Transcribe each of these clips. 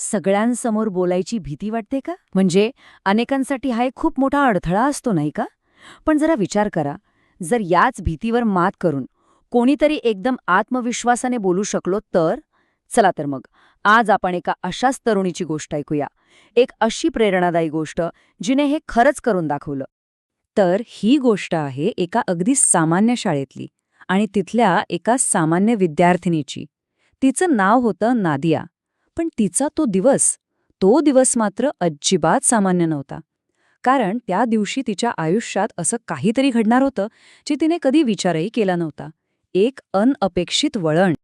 सगळ्यांसमोर बोलायची भीती वाटते का? म्हणजे अनेकांसाठी हा एक खूप मोठा अडथळा असतो नाही का? पण जरा विचार करा. जर याच भीतीवर मात करून कोणीतरी एकदम आत्मविश्वासाने बोलू शकलो तर? चला तर मग. आज आपण एका अशाच तरुणीची गोष्ट ऐकूया. एक अशी प्रेरणादायी गोष्ट जिने हे खरंच करून दाखवलं. तर ही गोष्ट आहे एका अगदी सामान्य शाळेतली आणि तिथल्या एका सामान्य विद्यार्थिनीची. तिचं नाव होतं नादिया. पण तिचा तो दिवस तो दिवस मात्र अजिबात सामान्य नव्हता. कारण त्या दिवशी तिच्या आयुष्यात असं काहीतरी घडणार होतं जे तिने कधी विचारही केला नव्हता. एक अनअपेक्षित वळण.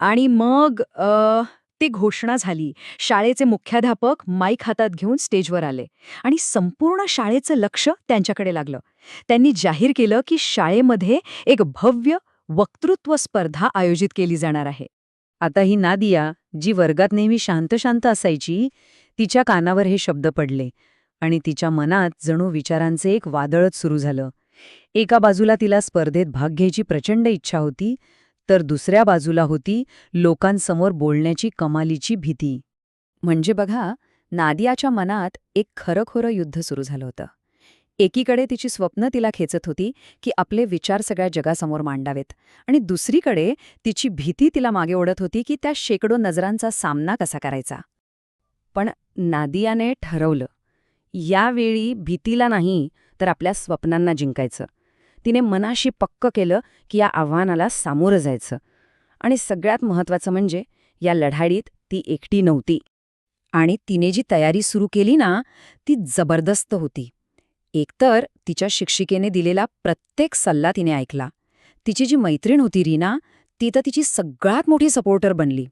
आणि मग ती घोषणा झाली. शाळेचे मुख्याध्यापक माईक हातात घेऊन स्टेजवर आले. आणि संपूर्ण शाळेचं लक्ष त्यांच्याकडे लागलं. त्यांनी जाहीर केलं की शाळेमध्ये एक भव्य वक्तृत्व स्पर्धा आयोजित केली जाणार आहे. आता ही नादिया जी वर्गात नेहमी शांत शांत असायची तिच्या कानावर हे शब्द पडले आणि तिच्या मनात जणू विचारांचे एक वादळच सुरू झालं. एका बाजूला तिला स्पर्धेत भाग घ्यायची प्रचंड इच्छा होती तर दुसऱ्या बाजूला होती लोकांसमोर बोलण्याची कमालीची भीती. म्हणजे बघा नादियाच्या मनात एक खरंखोरं युद्ध सुरू झालं होतं. एकीकडे तिची स्वप्न तिला खेचत होती की आपले विचार सगळ्या जगासमोर मांडावेत. आणि दुसरीकडे तिची भीती तिला मागे ओढत होती की त्या शेकडो नजरांचा सामना कसा करायचा. पण नादियाने ठरवलं यावेळी भीतीला नाही तर आपल्या स्वप्नांना जिंकायचं. तिने मनाशी पक्क केलं की या आव्हानाला सामोरं जायचं. आणि सगळ्यात महत्वाचं म्हणजे या लढाईत ती एकटी नव्हती. आणि तिने जी तयारी सुरू केली ना ती जबरदस्त होती. एकतर तिच्या शिक्षिकेने दिलेला प्रत्येक सल्ला तिने ऐकला. तिची जी मैत्रीण होती रीना ती तर तिची सगळ्यात मोठी सपोर्टर बनली.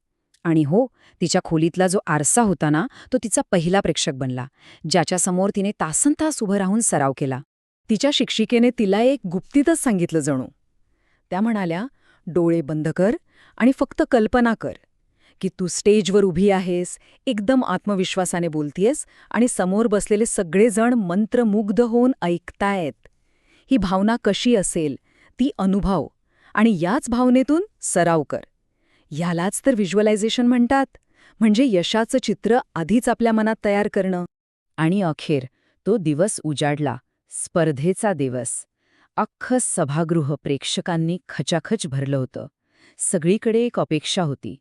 आणि हो तिच्या खोलीतला जो आरसा होता ना तो तिचा पहिला प्रेक्षक बनला ज्याच्यासमोर तिने तासनतास उभं राहून सराव केला. तिच्या शिक्षिकेने तिला एक गुप्तीतच सांगितलं जणू. त्या म्हणाल्या डोळे बंद कर आणि फक्त कल्पना कर. की तू स्टेजवर उभी आहेस एकदम आत्मविश्वासाने बोलतीयस आणि समोर बसलेले सगळेजण मंत्रमुग्ध होऊन ऐकतायत. ही भावना कशी असेल? ती अनुभव आणि याच भावनेतून सराव कर. ह्यालाच तर व्हिज्युअलायझेशन म्हणतात. म्हणजे यशाचं चित्र आधीच आपल्या मनात तयार करणं. आणि अखेर तो दिवस उजाडला. स्पर्धेचा दिवस. अख्खं सभागृह प्रेक्षकांनी खचाखच भरलं होतं. सगळीकडे एक अपेक्षा होती.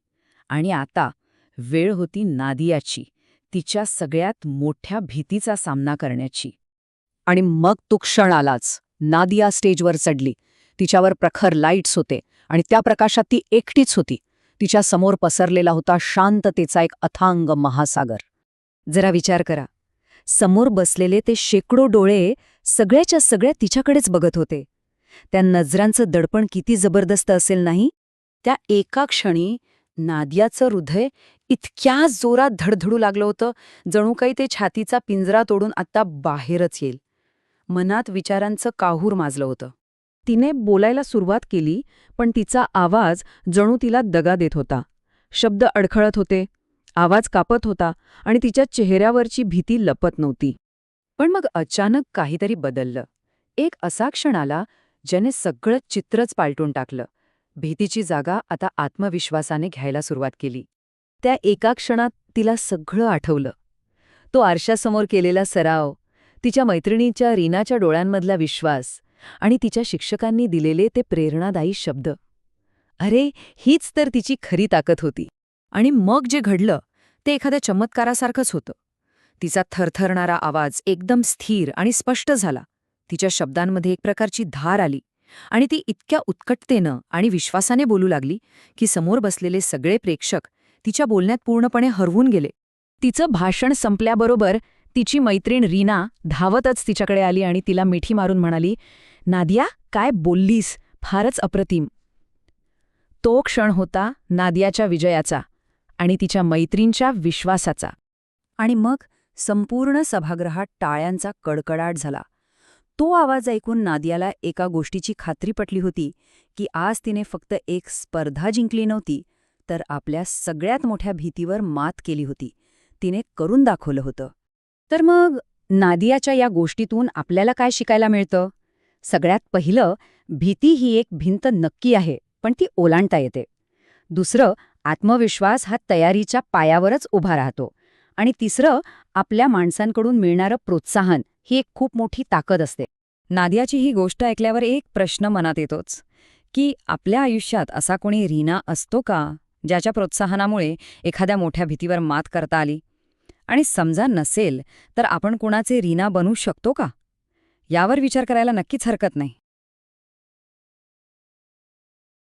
आणि आता वेळ होती नादियाची तिच्या सगळ्यात मोठ्या भीतीचा सामना करण्याची. आणि मग तो क्षण आलाच. नादिया स्टेजवर चढली. तिच्यावर प्रखर लाईट्स होते आणि त्या प्रकाशात ती एकटीच होती. तिच्या समोर पसरलेला होता शांततेचा एक अथांग महासागर. जरा विचार करा. समोर बसलेले ते शेकडो डोळे सगळ्याच्या सगळ्या तिच्याकडेच बघत होते. त्या नजरांचं दडपण किती जबरदस्त असेल नाही? त्या एका क्षणी नादियाचं हृदय इतक्या जोरात धडधडू लागलं होतं जणू काही ते छातीचा पिंजरा तोडून आत्ता बाहेरच येईल. मनात विचारांचं काहूर माजलं होतं. तिने बोलायला सुरुवात केली पण तिचा आवाज जणू तिला दगा देत होता. शब्द अडखळत होते आवाज कापत होता आणि तिच्या चेहऱ्यावरची भीती लपत नव्हती. पण मग अचानक काहीतरी बदललं. एक असा क्षण आला ज्याने सगळं चित्रच पालटून टाकलं. भीतीची जागा आता आत्मविश्वासाने घ्यायला सुरुवात केली. त्या एका क्षणात तिला सगळं आठवलं. तो आरशासमोर केलेला सराव तिच्या मैत्रिणीच्या रीनाच्या डोळ्यांमधला विश्वास आणि तिच्या शिक्षकांनी दिलेले ते प्रेरणादायी शब्द. अरे हीच तर तिची खरी ताकद होती. आणि मग जे घडलं ते एखाद्या चमत्कारासारखंच होतं. तिचा थरथरणारा आवाज एकदम स्थिर आणि स्पष्ट झाला. तिच्या शब्दांमध्ये एक प्रकारची धार आली. आणि ती इतक्या उत्कटतेनं आणि विश्वासाने बोलू लागली की समोर बसलेले सगळे प्रेक्षक तिच्या बोलण्यात पूर्णपणे हरवून गेले. तिचं भाषण संपल्याबरोबर तिची मैत्रीण रीना धावतच तिच्याकडे आली आणि तिला मिठी मारून म्हणाली नादिया काय बोललीस? फारच अप्रतिम. तो क्षण होता नादियाच्या विजयाचा आणि तिच्या मैत्रींच्या विश्वासाचा. आणि मग संपूर्ण सभागृहात टाळ्यांचा कडकडाट झाला. तो आवाज ऐकून नादियाला एका गोष्टीची खात्री पटली होती की आज तिने फक्त एक स्पर्धा जिंकली नव्हती तर आपल्या सगळ्यात मोठ्या भीतीवर मात केली होती. तिने करून दाखवलं होतं. तर मग नादियाच्या या गोष्टीतून आपल्याला काय शिकायला मिळतं? सगळ्यात पहिलं भीती ही एक भिंत नक्की आहे पण ती ओलांडता येते. दुसरं आत्मविश्वास हा तयारीच्या पायावरच उभा राहतो. आणि तिसरं आपल्या माणसांकडून मिळणारं प्रोत्साहन ही एक खूप मोठी ताकद असते. नादियाची ही गोष्ट ऐकल्यावर एक प्रश्न मनात येतोच की आपल्या आयुष्यात असा कोणी रीना असतो का ज्याच्या प्रोत्साहनामुळे एखाद्या मोठ्या भीतीवर मात करता आली? आणि समजा नसेल तर आपण कोणाचे रीना बनू शकतो का? यावर विचार करायला नक्कीच हरकत नाही.